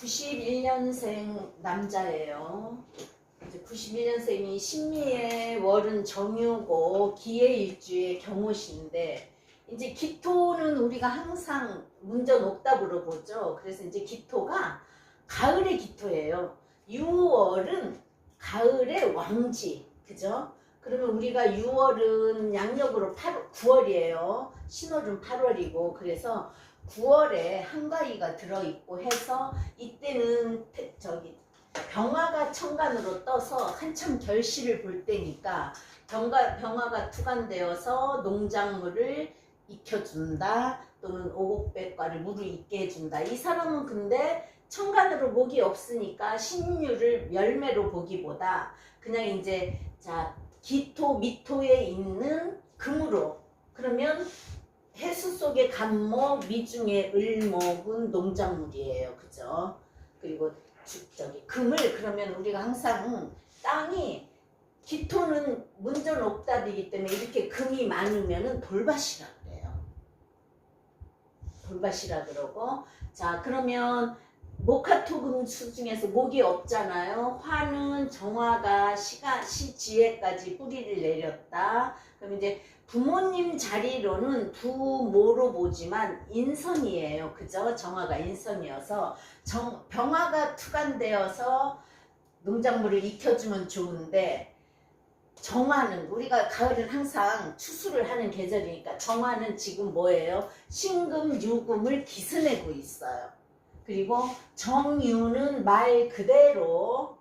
91년생 남자예요. 이제 91년생이 신미의 월은 정유고 기의 일주의 경호신데 이제 기토는 우리가 항상 문전 옥답으로 보죠. 그래서 이제 기토가 가을의 기토예요. 6월은 가을의 왕지. 그죠? 그러면 우리가 6월은 양력으로 8, 9월이에요. 신월은 8월이고 그래서 9월에 한가위가 들어있고 해서 이때는 태- 저기 병화가 천간으로 떠서 한참 결실을 볼 때니까 병가, 병화가 투간되어서 농작물을 익혀준다 또는 오곡백과를 물을 익게 해준다. 이 사람은 근데 천간으로 목이 없으니까 신유를 열매로 보기보다 그냥 이제 자 기토 미토에 있는 금으로 그러면 해수 속의 간목 미중의 을목은 농작물이에요 그죠 그리고 주- 저기 금을 그러면 우리가 항상 땅이 기토는 문전 옥답이기 때문에 이렇게 금이 많으면은 돌밭이라 그래요. 돌밭이라 그러고 자 그러면 목화토금 수 중에서 목이 없잖아요. 화는 정화가 시가 시지혜까지 뿌리를 내렸다. 그럼 이제 부모님 자리로는 부모로 보지만 인선이에요. 그죠? 정화가 인선이어서 정, 병화가 투간되어서 농작물을 익혀주면 좋은데 정화는 우리가 가을은 항상 추수를 하는 계절이니까 정화는 지금 뭐예요? 신금, 유금을 기스내고 있어요. 그리고 정유는 말 그대로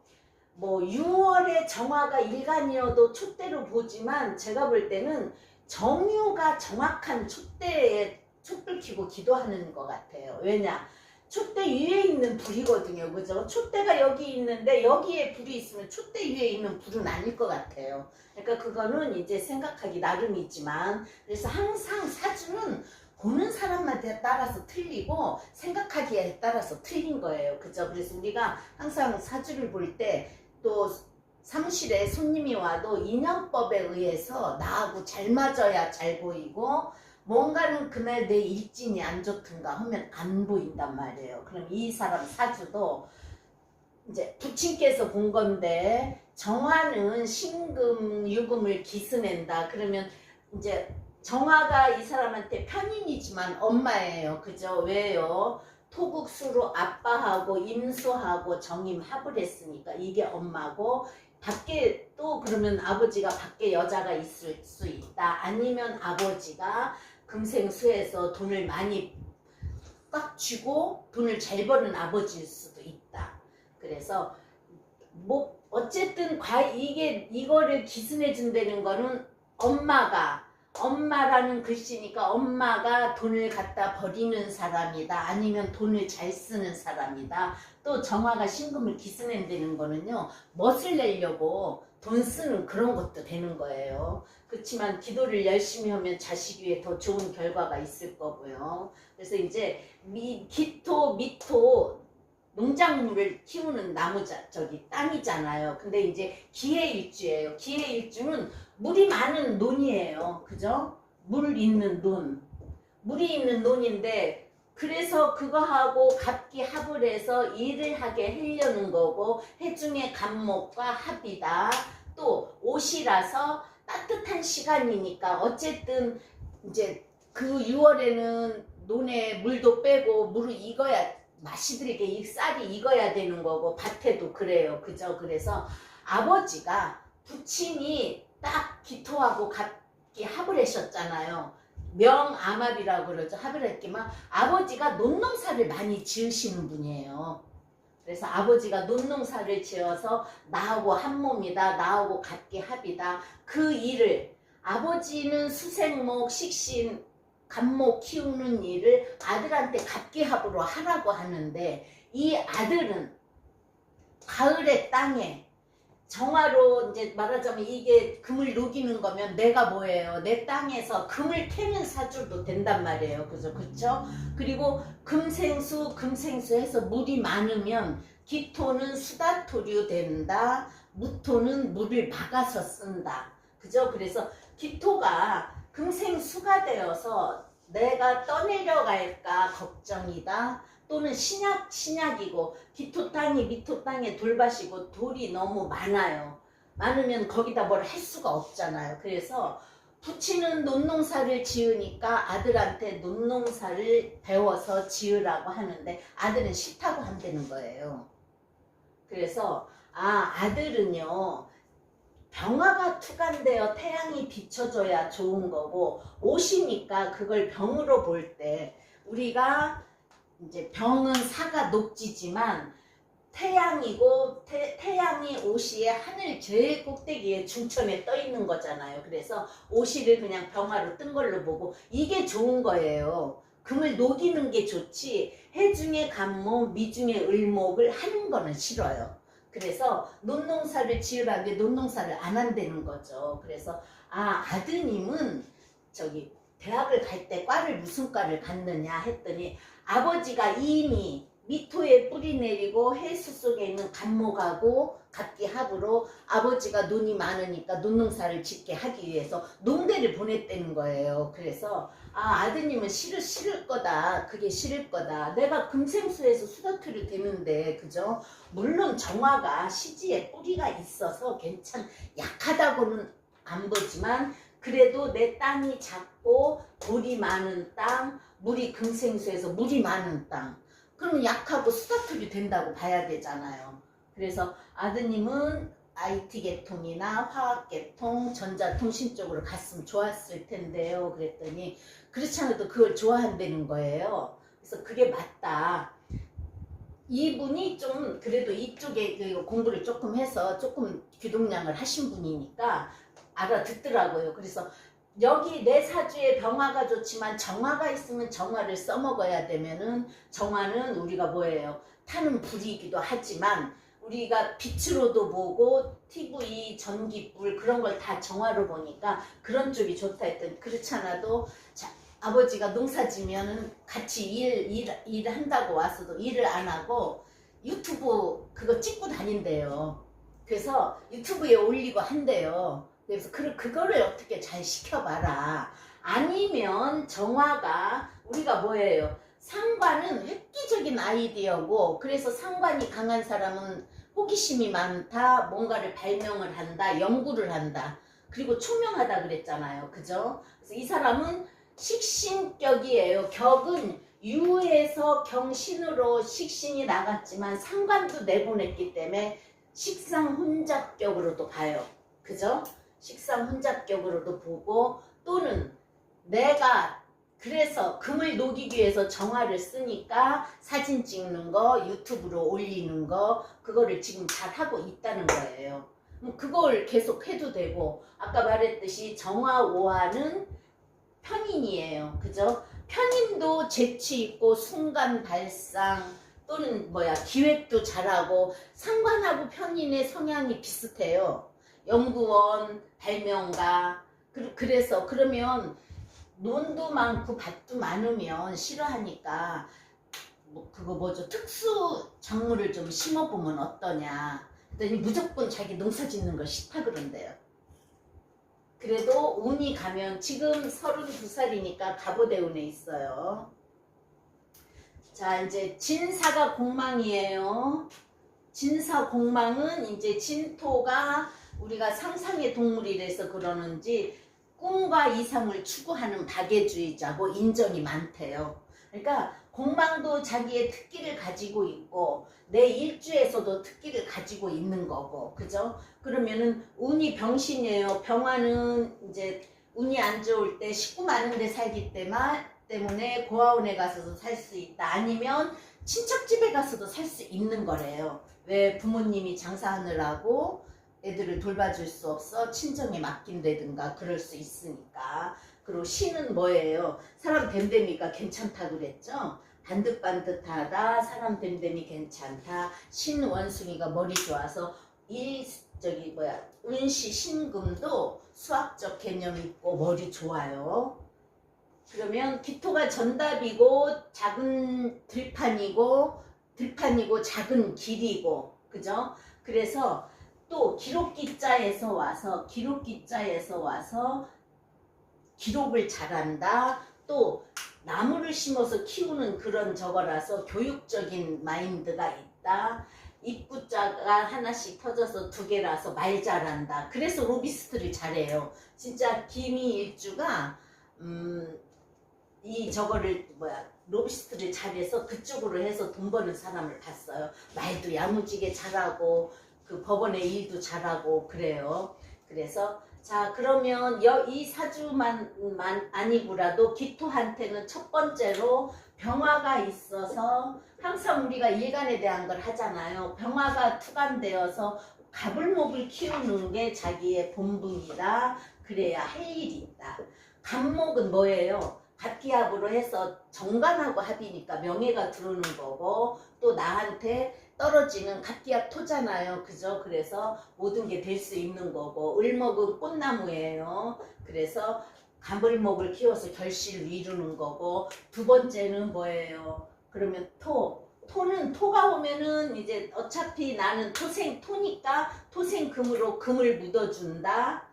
뭐 6월에 정화가 일간이어도 촛대로 보지만 제가 볼 때는 정유가 정확한 촛대에 촛불 켜고 기도하는 것 같아요. 왜냐? 촛대 위에 있는 불이거든요. 그죠? 촛대가 여기 있는데 여기에 불이 있으면 촛대 위에 있는 불은 아닐 것 같아요. 그러니까 그거는 이제 생각하기 나름이지만 그래서 항상 사주는 보는 사람한테 따라서 틀리고 생각하기에 따라서 틀린 거예요. 그죠? 그래서 우리가 항상 사주를 볼 때또 사무실에 손님이 와도 인연법에 의해서 나하고 잘 맞아야 잘 보이고 뭔가는 그날 내 일진이 안 좋든가 하면 안 보인단 말이에요. 그럼 이 사람 사주도 이제 부친께서 본 건데 정화는 신금 유금을 기스낸다. 그러면 이제 정화가 이 사람한테 편인이지만 엄마예요. 그죠? 왜요? 토국수로 아빠하고 임수하고 정임 합을 했으니까 이게 엄마고 밖에 또 그러면 아버지가 밖에 여자가 있을 수 있다. 아니면 아버지가 금생수에서 돈을 많이 꽉 쥐고 돈을 잘 버는 아버지일 수도 있다. 그래서 뭐 어쨌든 과 이게 이거를 기순해 준다는 거는 엄마가 엄마라는 글씨니까 엄마가 돈을 갖다 버리는 사람이다. 아니면 돈을 잘 쓰는 사람이다. 또 정화가 신금을 기스낸다는 거는요. 멋을 내려고 돈 쓰는 그런 것도 되는 거예요. 그렇지만 기도를 열심히 하면 자식 위에 더 좋은 결과가 있을 거고요. 그래서 이제 미, 기토, 미토 농작물을 키우는 나무 자 저기 땅이잖아요. 근데 이제 기의 일주예요. 기의 일주는 물이 많은 논이에요. 그죠? 물 있는 논. 물이 있는 논인데 그래서 그거하고 갑기 합을 해서 일을 하게 하려는 거고 해중의 간목과 합이다. 또 옷이라서 따뜻한 시간이니까 어쨌든 이제 그 6월에는 논에 물도 빼고 물을 익어야 마시들에게 이 쌀이 익어야 되는 거고 밭에도 그래요. 그죠? 그래서 아버지가 부친이 딱 기토하고 같이 합을 하셨잖아요. 명암합이라고 그러죠. 합을 했지만 아버지가 논농사를 많이 지으시는 분이에요. 그래서 아버지가 논농사를 지어서 나하고 한 몸이다, 나하고 같게 합이다. 그 일을 아버지는 수생목, 식신, 간목 키우는 일을 아들한테 갑기합으로 하라고 하는데 이 아들은 가을의 땅에 정화로 이제 말하자면 이게 금을 녹이는 거면 내가 뭐예요? 내 땅에서 금을 캐는 사주도 된단 말이에요. 그죠? 그쵸? 그리고 금생수, 금생수 해서 물이 많으면 기토는 수다토류 된다. 무토는 물을 막아서 쓴다. 그죠? 그래서 기토가 금생수가 되어서 내가 떠내려갈까 걱정이다. 또는 신약 신약이고 기토 땅이 미토 땅에 돌밭이고 돌이 너무 많아요. 많으면 거기다 뭘 할 수가 없잖아요. 그래서 부치는 논농사를 지으니까 아들한테 논농사를 배워서 지으라고 하는데 아들은 싫다고 한다는 거예요. 그래서 아 아들은요 병화가 투간되어 태양이 비춰줘야 좋은 거고 옷이니까 그걸 병으로 볼 때 우리가 이제 병은 사가 녹지지만 태양이고 태, 태양이 오시에 하늘 제일 꼭대기에 중점에 떠 있는 거잖아요. 그래서 오시를 그냥 병화로 뜬 걸로 보고 이게 좋은 거예요. 금을 녹이는 게 좋지 해중에 간목, 미중에 을목을 하는 거는 싫어요. 그래서 논농사를 지으라는데 논농사를 안 한다는 거죠. 그래서 아 아드님은 저기 대학을 갈 때 과를 무슨 과를 갔느냐 했더니 아버지가 이미 미토에 뿌리 내리고 해수 속에 있는 간목하고 같기 합으로 아버지가 논이 많으니까 논농사를 짓게 하기 위해서 농대를 보냈다는 거예요. 그래서 아 아드님은 싫을 싫을 거다. 그게 싫을 거다. 내가 금생수에서 수다투를 되는데 그죠? 물론 정화가 시지에 뿌리가 있어서 괜찮 약하다고는 안 보지만 그래도 내 땅이 작고 돌이 많은 땅, 물이 금생수에서 물이 많은 땅. 그러면 약하고 수다투리 된다고 봐야 되잖아요. 그래서 아드님은 IT 계통이나 화학 계통, 전자통신 쪽으로 갔으면 좋았을 텐데요. 그랬더니 그렇지 않아도 그걸 좋아한다는 거예요. 그래서 그게 맞다. 이분이 좀 그래도 이쪽에 그 공부를 조금 해서 조금 귀동량을 하신 분이니까 알아듣더라고요. 그래서 여기 내 사주에 병화가 좋지만 정화가 있으면 정화를 써먹어야 되면은 정화는 우리가 뭐예요? 타는 불이기도 하지만 우리가 빛으로도 보고 TV, 전기불 그런 걸 다 정화로 보니까 그런 쪽이 좋다 했더니 그렇지 않아도 자, 아버지가 농사 지면은 같이 일, 일, 일 한다고 와서도 일을 안 하고 유튜브 그거 찍고 다닌대요. 그래서 유튜브에 올리고 한대요. 그래서 그, 그거를 어떻게 잘 시켜봐라. 아니면 정화가 우리가 뭐예요? 상관은 획기적인 아이디어고 그래서 상관이 강한 사람은 호기심이 많다, 뭔가를 발명을 한다, 연구를 한다. 그리고 초명하다 그랬잖아요. 그죠? 그래서 이 사람은 식신격이에요. 격은 유에서 경신으로 식신이 나갔지만 상관도 내보냈기 때문에 식상 혼잡격으로도 봐요. 그죠? 식상 혼잡격으로도 보고 또는 내가 그래서 금을 녹이기 위해서 정화를 쓰니까 사진 찍는 거 유튜브로 올리는 거 그거를 지금 잘 하고 있다는 거예요. 그럼 그걸 계속 해도 되고 아까 말했듯이 정화 오화는 편인이에요. 그죠? 편인도 재치 있고 순간 발상 또는 뭐야 기획도 잘하고 상관하고 편인의 성향이 비슷해요. 연구원, 발명가. 그- 그래서 그러면 논도 많고 밭도 많으면 싫어하니까 뭐 그거 뭐죠 특수 작물을 좀 심어보면 어떠냐. 그랬더니 무조건 자기 농사 짓는 걸 싫다 그런대요. 그래도 운이 가면 지금 32살이니까 갑오대운에 있어요. 자 이제 진사가 공망이에요. 진사 공망은 이제 진토가 우리가 상상의 동물이라서 그러는지 꿈과 이상을 추구하는 박애주의자고 인정이 많대요. 그러니까 공망도 자기의 특기를 가지고 있고 내 일주에서도 특기를 가지고 있는 거고 그죠? 그러면은 운이 병신이에요. 병화는 이제 운이 안 좋을 때 식구 많은 데 살기 때문에 때문에 고아원에 가서도 살 수 있다. 아니면 친척 집에 가서도 살 수 있는 거래요. 왜 부모님이 장사하느라고 애들을 돌봐줄 수 없어 친정에 맡긴다든가 그럴 수 있으니까 그리고 신은 뭐예요? 사람 됨됨이가 괜찮다 그랬죠? 반듯반듯하다 사람 됨됨이 괜찮다 신 원숭이가 머리 좋아서 이 저기 뭐야 은시 신금도 수학적 개념 있고 머리 좋아요 그러면 기토가 전답이고 작은 들판이고 들판이고 작은 길이고 그죠? 그래서 또 기록기자에서 와서 기록기자에서 와서 기록을 잘한다. 또 나무를 심어서 키우는 그런 저거라서 교육적인 마인드가 있다. 입구자가 하나씩 터져서 두 개라서 말 잘한다. 그래서 로비스트를 잘해요. 진짜 김이 일주가 음, 이 저거를 뭐야 로비스트를 잘해서 그쪽으로 해서 돈 버는 사람을 봤어요. 말도 야무지게 잘하고 그 법원의 일도 잘하고 그래요. 그래서 자 그러면 여, 이 사주만 만 아니고라도 기토한테는 첫 번째로 병화가 있어서 항상 우리가 일간에 대한 걸 하잖아요. 병화가 투간되어서 가불목을 키우는 게 자기의 본분이라 그래야 할 일이 있다. 간목은 뭐예요? 갑기합으로 해서 정관하고 합이니까 명예가 들어오는 거고 또 나한테 떨어지는 갑기합 토잖아요. 그죠? 그래서 모든 게 될 수 있는 거고 을목은 꽃나무예요. 그래서 가물목을 키워서 결실을 이루는 거고 두 번째는 뭐예요? 그러면 토. 토는 토가 오면은 이제 어차피 나는 토생 토니까 토생금으로 금을 묻어준다.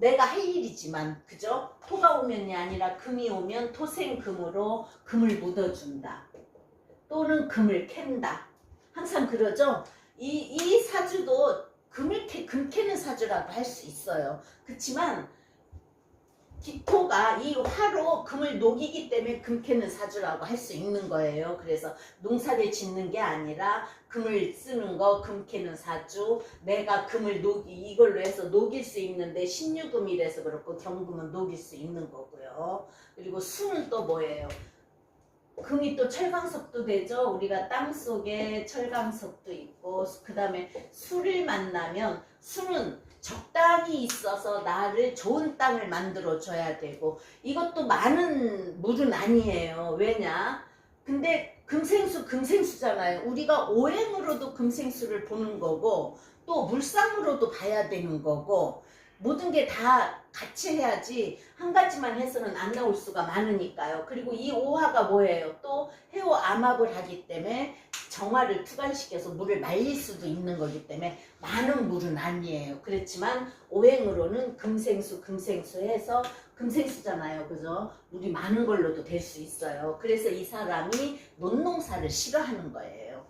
내가 할 일이지만 그죠? 토가 오면이 아니라 금이 오면 토생금으로 금을 묻어준다. 또는 금을 캔다. 항상 그러죠. 이, 이 사주도 금을 캐, 금 캐는 사주라고 할 수 있어요. 그렇지만 기토가 이 화로 금을 녹이기 때문에 금 캐는 사주라고 할 수 있는 거예요. 그래서 농사를 짓는 게 아니라 금을 쓰는 거, 금 캐는 사주. 내가 금을 녹이 이걸로 해서 녹일 수 있는데 신유금이라서 그렇고 경금은 녹일 수 있는 거고요. 그리고 수는 또 뭐예요? 금이 또 철강석도 되죠. 우리가 땅 속에 철강석도 있고 그 다음에 수를 만나면 수는 적당히 있어서 나를 좋은 땅을 만들어 줘야 되고 이것도 많은 물은 아니에요. 왜냐? 근데 금생수 금생수잖아요. 우리가 오행으로도 금생수를 보는 거고 또 물상으로도 봐야 되는 거고 모든 게 다 같이 해야지 한 가지만 해서는 안 나올 수가 많으니까요. 그리고 이 오화가 뭐예요? 또 해오 암압을 하기 때문에 정화를 투간시켜서 물을 말릴 수도 있는 거기 때문에 많은 물은 아니에요. 그렇지만 오행으로는 금생수 금생수 해서 금생수잖아요. 그죠? 물이 많은 걸로도 될 수 있어요. 그래서 이 사람이 논농사를 싫어하는 거예요.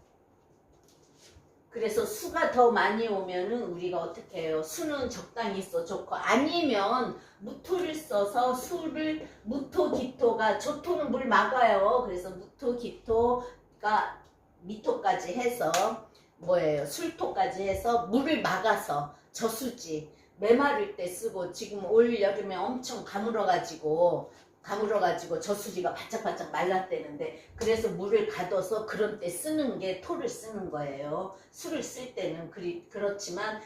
그래서 수가 더 많이 오면은 우리가 어떻게 해요? 수는 적당히 써 좋고 아니면 무토를 써서 수를 무토 기토가 조토는 물 막아요. 그래서 무토 기토가 미토까지 해서 뭐예요? 술토까지 해서 물을 막아서 저수지 메마를 때 쓰고 지금 올 여름에 엄청 가물어 가지고 가물어 가지고 저수지가 바짝바짝 말랐대는데 그래서 물을 가둬서 그런 때 쓰는 게 토를 쓰는 거예요. 술을 쓸 때는 그리, 그렇지만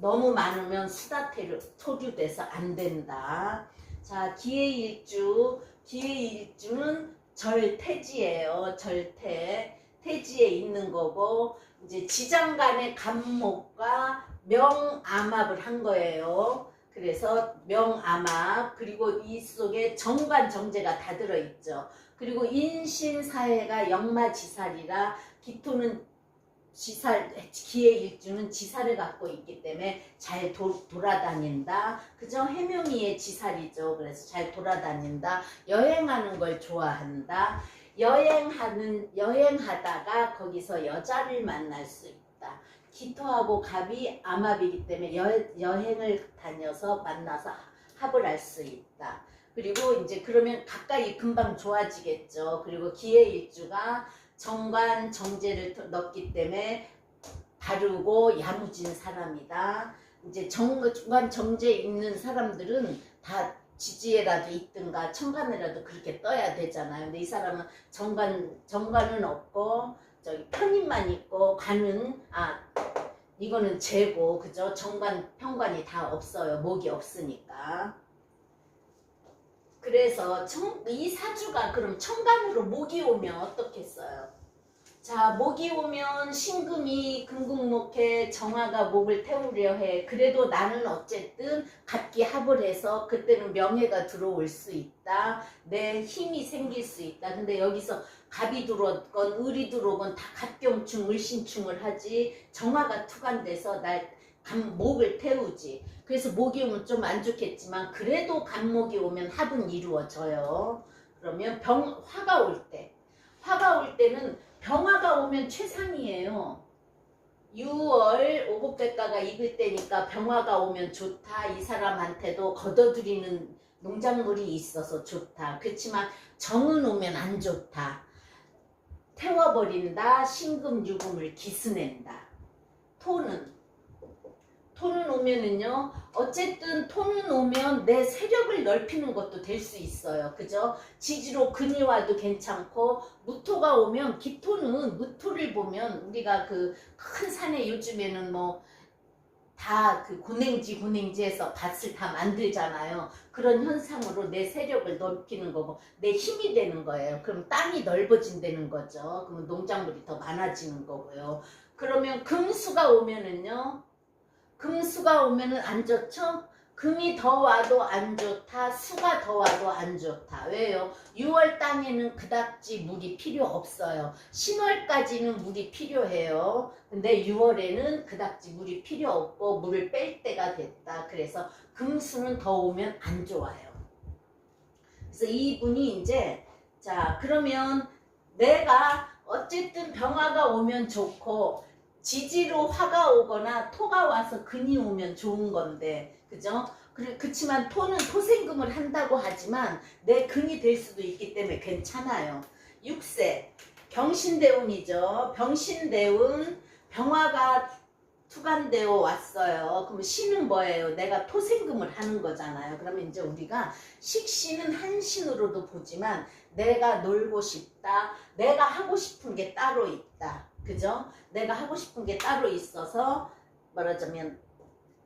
너무 많으면 수다태를 토류돼서 안 된다. 자 기해일주 기해일주는 절태지예요. 절태 태지에 있는 거고 이제 지장간의 간목과 명암압을 한 거예요. 그래서 명암압 그리고 이 속에 정관 정제가 다 들어있죠. 그리고 인신사회가 역마지살이라 기토는 지살 기의 일주는 지살을 갖고 있기 때문에 잘 도, 돌아다닌다. 그죠? 해명이의 지살이죠. 그래서 잘 돌아다닌다. 여행하는 걸 좋아한다. 여행하는 여행하다가 거기서 여자를 만날 수 있다. 기토하고 갑이 암합이기 때문에 여, 여행을 다녀서 만나서 합을 할 수 있다. 그리고 이제 그러면 가까이 금방 좋아지겠죠. 그리고 기회일주가 정관 정제를 넣기 때문에 바르고 야무진 사람이다. 이제 정관 정제 있는 사람들은 다 지지에라도 있든가 천간에라도 그렇게 떠야 되잖아요. 근데 이 사람은 정관 정관은 없고 저기 편입만 있고 관은 아 이거는 재고 그죠? 정관 평관이 다 없어요. 목이 없으니까. 그래서 청, 이 사주가 그럼 천간으로 목이 오면 어떻겠어요? 자, 목이 오면 신금이 금국목해 정화가 목을 태우려 해. 그래도 나는 어쨌든 같기 합을 해서 그때는 명예가 들어올 수 있다. 내 힘이 생길 수 있다. 근데 여기서 갑이 들어오건 을이 들어오건 다 갑경충, 을신충을 하지. 정화가 투간돼서 날 감, 목을 태우지. 그래서 목이 오면 좀 안 좋겠지만 그래도 간목이 오면 합은 이루어져요. 그러면 병 화가 올 때, 화가 올 때는 병화가 오면 최상이에요. 6월 오곡백과가 익을 때니까 병화가 오면 좋다. 이 사람한테도 걷어들이는 농작물이 있어서 좋다. 그렇지만 정은 오면 안 좋다. 태워버린다. 신금 유금을 기스낸다. 토는 토는 오면은요. 어쨌든 토는 오면 내 세력을 넓히는 것도 될 수 있어요. 그죠? 지지로 근이 와도 괜찮고 무토가 오면 기토는 무토를 보면 우리가 그 큰 산에 요즘에는 뭐 다그 고냉지 고냉지해서 밭을 다 만들잖아요. 그런 현상으로 내 세력을 넓히는 거고 내 힘이 되는 거예요. 그럼 땅이 넓어진다는 거죠. 그러면 농작물이 더 많아지는 거고요. 그러면 금수가 오면은요. 금수가 오면은 안 좋죠? 금이 더 와도 안 좋다. 수가 더 와도 안 좋다. 왜요? 6월 땅에는 그닥지 물이 필요 없어요. 10월까지는 물이 필요해요. 근데 6월에는 그닥지 물이 필요 없고 물을 뺄 때가 됐다. 그래서 금수는 더 오면 안 좋아요. 그래서 이분이 이제 자 그러면 내가 어쨌든 병화가 오면 좋고 지지로 화가 오거나 토가 와서 근이 오면 좋은 건데 그죠? 그치만 토는 토생금을 한다고 하지만 내 근이 될 수도 있기 때문에 괜찮아요. 6세 병신대운이죠. 병신대운 병화가 투간되어 왔어요. 그럼 신은 뭐예요? 내가 토생금을 하는 거잖아요. 그러면 이제 우리가 식신은 한신으로도 보지만 내가 놀고 싶다. 내가 하고 싶은 게 따로 있다. 그죠? 내가 하고 싶은 게 따로 있어서 말하자면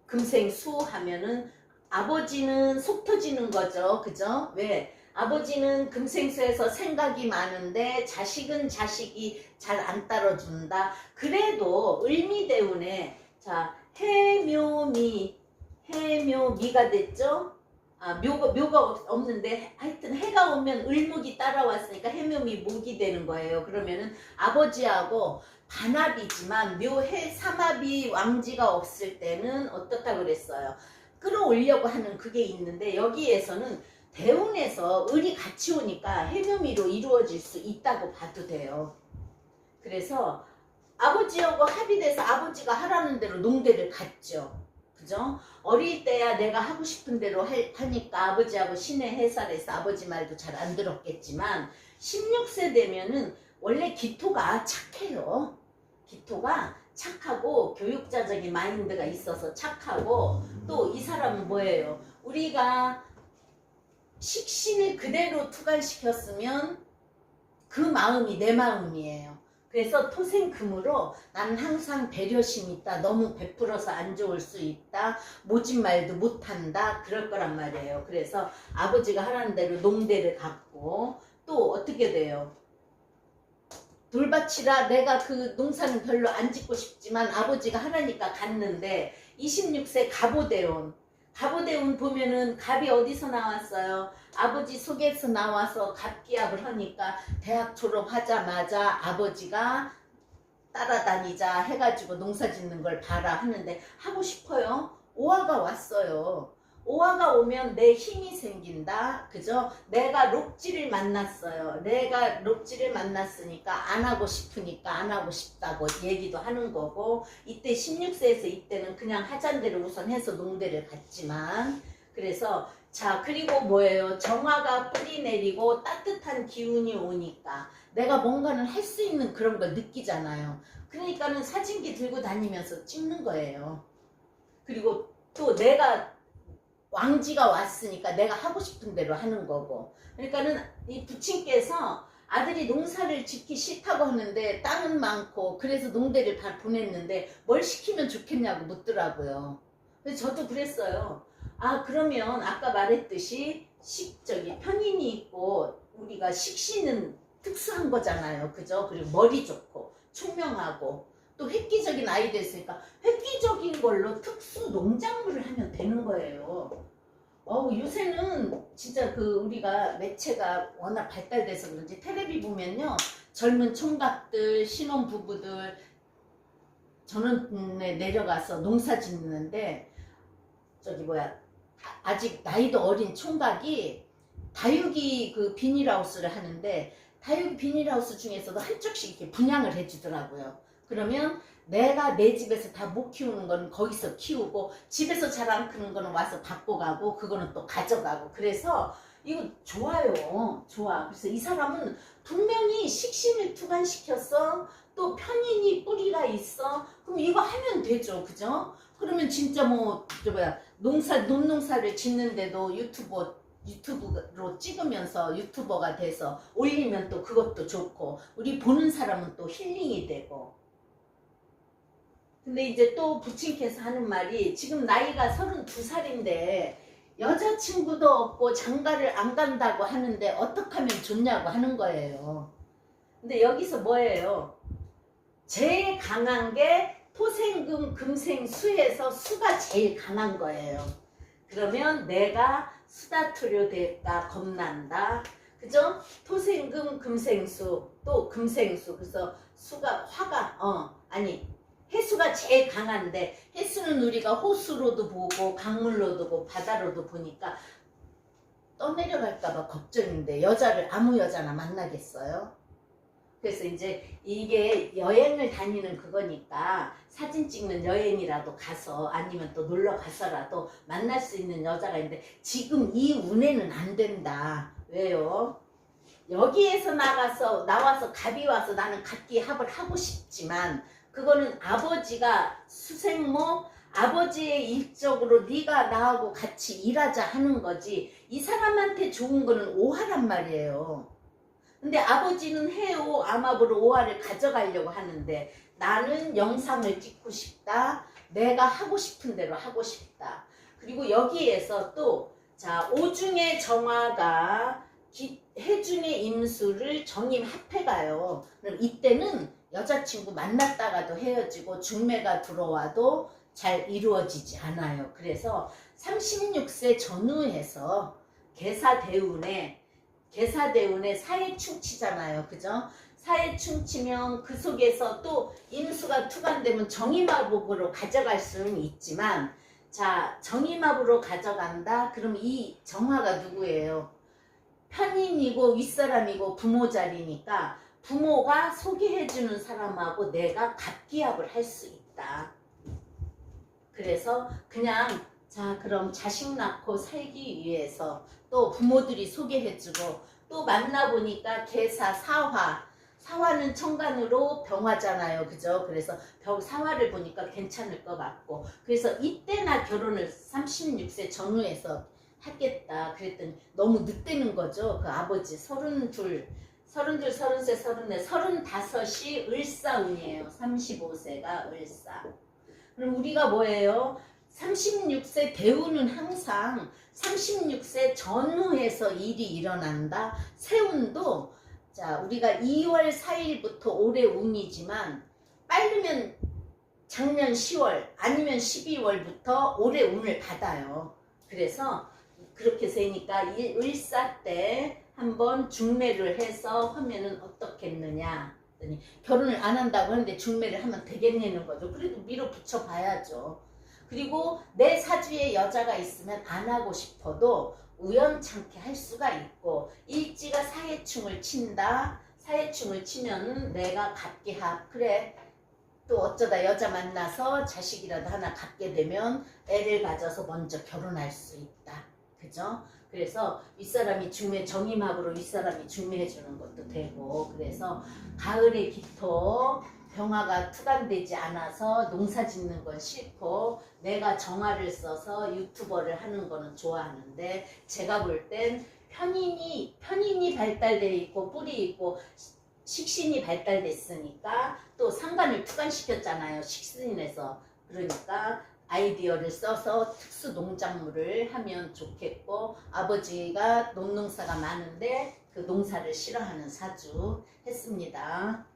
금생수 하면은 아버지는 속 터지는 거죠. 그죠? 왜? 아버지는 금생수에서 생각이 많은데 자식은 자식이 잘 안 따라준다. 그래도 을미 대운에 자 해묘미 해묘미가 됐죠? 아 묘가 묘가 없- 없는데 하여튼 해가 오면 을목이 따라왔으니까 해묘미 목이 되는 거예요. 그러면은 아버지하고 반합이지만 묘해 삼합이 왕지가 없을 때는 어떻다 그랬어요. 끌어올려고 하는 그게 있는데 여기에서는 대운에서 을이 같이 오니까 해묘미로 이루어질 수 있다고 봐도 돼요. 그래서 아버지하고 합의돼서 아버지가 하라는 대로 농대를 갔죠. 그죠? 어릴 때야 내가 하고 싶은 대로 할- 하니까 아버지하고 신의 해살에서 아버지 말도 잘 안 들었겠지만 16세 되면은 원래 기토가 착해요. 기토가 착하고 교육자적인 마인드가 있어서 착하고 또 이 사람은 뭐예요? 우리가 식신을 그대로 투간시켰으면 그 마음이 내 마음이에요. 그래서 토생금으로 나는 항상 배려심 있다. 너무 베풀어서 안 좋을 수 있다. 모진 말도 못한다. 그럴 거란 말이에요. 그래서 아버지가 하라는 대로 농대를 갖고 또 어떻게 돼요? 돌밭이라 내가 그 농사는 별로 안 짓고 싶지만 아버지가 하라니까 갔는데 26세 갑오대운 갑오대운 보면은 갑이 어디서 나왔어요? 아버지 속에서 나와서 갑기합을 하니까 대학 졸업하자마자 아버지가 따라다니자 해가지고 농사 짓는 걸 봐라 하는데 하고 싶어요. 오화가 왔어요. 오화가 오면 내 힘이 생긴다. 그죠? 내가 록지를 만났어요. 내가 록지를 만났으니까 안 하고 싶으니까 안 하고 싶다고 얘기도 하는 거고 이때 16세에서 이때는 그냥 하잔 대로 우선 해서 농대를 갔지만 그래서 자 그리고 뭐예요? 정화가 뿌리 내리고 따뜻한 기운이 오니까 내가 뭔가는 할 수 있는 그런 걸 느끼잖아요. 그러니까는 사진기 들고 다니면서 찍는 거예요. 그리고 또 내가 왕지가 왔으니까 내가 하고 싶은 대로 하는 거고. 그러니까는 이 부친께서 아들이 농사를 짓기 싫다고 하는데 땅은 많고 그래서 농대를 다 보냈는데 뭘 시키면 좋겠냐고 묻더라고요. 그래서 저도 그랬어요. 아 그러면 아까 말했듯이 식 저기 편인이 있고 우리가 식신은 특수한 거잖아요. 그죠? 그리고 머리 좋고 총명하고 또 획기적인 아이도 있으니까 획기적인 걸로 특수 농작물을 하면 되는 거예요. 어우 요새는 진짜 그 우리가 매체가 워낙 발달돼서 그런지 텔레비 보면요 젊은 총각들 신혼 부부들 전원에 내려가서 농사 짓는데 저기 뭐야 아- 아직 나이도 어린 총각이 다육이 그 비닐하우스를 하는데 다육이 비닐하우스 중에서도 한쪽씩 이렇게 분양을 해주더라고요. 그러면 내가 내 집에서 다 못 키우는 거는 거기서 키우고 집에서 잘 안 크는 거는 와서 갖고 가고 그거는 또 가져가고 그래서 이거 좋아요. 좋아. 그래서 이 사람은 분명히 식신을 투간시켰어. 또 편인이 뿌리가 있어. 그럼 이거 하면 되죠. 그죠? 그러면 진짜 뭐, 저 뭐야, 농사, 논농사를 짓는데도 유튜버, 유튜브로 찍으면서 유튜버가 돼서 올리면 또 그것도 좋고, 우리 보는 사람은 또 힐링이 되고. 근데 이제 또 부친께서 하는 말이 지금 나이가 32살인데 여자친구도 없고 장가를 안 간다고 하는데 어떻게 하면 좋냐고 하는 거예요. 근데 여기서 뭐예요? 제일 강한 게 토생금 금생수에서 수가 제일 강한 거예요. 그러면 내가 수다투려 될까 겁난다. 그죠? 토생금 금생수 또 금생수 그래서 수가 화가 어 아니 해수가 제일 강한데 해수는 우리가 호수로도 보고 강물로도 보고 바다로도 보니까 떠내려갈까봐 걱정인데 여자를 아무 여자나 만나겠어요? 그래서 이제 이게 여행을 다니는 그거니까 사진 찍는 여행이라도 가서 아니면 또 놀러 가서라도 만날 수 있는 여자가 있는데 지금 이 운에는 안 된다. 왜요? 여기에서 나가서 나와서 갑이 와서 나는 갑기 합을 하고 싶지만 그거는 아버지가 수생모 아버지의 일적으로 네가 나하고 같이 일하자 하는 거지 이 사람한테 좋은 거는 오하란 말이에요. 근데 아버지는 해오 암압으로 오화를 가져가려고 하는데 나는 영상을 찍고 싶다. 내가 하고 싶은 대로 하고 싶다. 그리고 여기에서 또 자, 오중의 정화가 기- 해중의 임수를 정임 합해가요. 이때는 여자친구 만났다가도 헤어지고 중매가 들어와도 잘 이루어지지 않아요. 그래서 36세 전후에서 계사대운에 계사대운에 사회충치잖아요. 그죠? 사회충치면 그 속에서 또 임수가 투간되면 정임화복으로 가져갈 수는 있지만 자 정임합으로 가져간다? 그럼 이 정화가 누구예요? 편인이고 윗사람이고 부모 자리니까 부모가 소개해주는 사람하고 내가 갑기합을 할 수 있다. 그래서 그냥 자 그럼 자식 낳고 살기 위해서 또 부모들이 소개해주고 또 만나보니까 개사 사화. 사화는 천간으로 병화잖아요. 그죠? 그래서 병 사화를 보니까 괜찮을 것 같고. 그래서 이때나 결혼을 36세 전후에서 하겠다. 그랬더니 너무 늦대는 거죠. 그 아버지 서른둘 서른둘 서른세 서른네 서른다섯이 을사운이에요 35세가 을사 그럼 우리가 뭐예요 36세 대운은 항상 36세 전후에서 일이 일어난다. 세운도 자 우리가 2월 4일부터 올해 운이지만 빠르면 작년 10월 아니면 12월부터 올해 운을 받아요. 그래서 그렇게 되니까 일- 을사 때 한번 중매를 해서 하면은 어떻겠느냐. 그랬더니 결혼을 안 한다고 하는데 중매를 하면 되겠냐는 거죠. 그래도 밀어붙여 봐야죠. 그리고 내 사주에 여자가 있으면 안 하고 싶어도 우연찮게 할 수가 있고 일지가 사회충을 친다. 사회충을 치면은 내가 갖게 합 그래 또 어쩌다 여자 만나서 자식이라도 하나 갖게 되면 애를 가져서 먼저 결혼할 수 있다. 그죠? 그래서 윗사람이 중매 정임합으로 윗사람이 중매해 주는 것도 되고 그래서 가을의 기토 병화가 투간되지 않아서 농사 짓는 건 싫고 내가 정화를 써서 유튜버를 하는 거는 좋아하는데 제가 볼 땐 편인이 편인이 발달돼 있고 뿌리 있고 시- 식신이 발달됐으니까 또 상관을 투간시켰잖아요 식신에서 그러니까 아이디어를 써서 특수 농작물을 하면 좋겠고 아버지가 논농사가 많은데 그 농사를 싫어하는 사주 했습니다.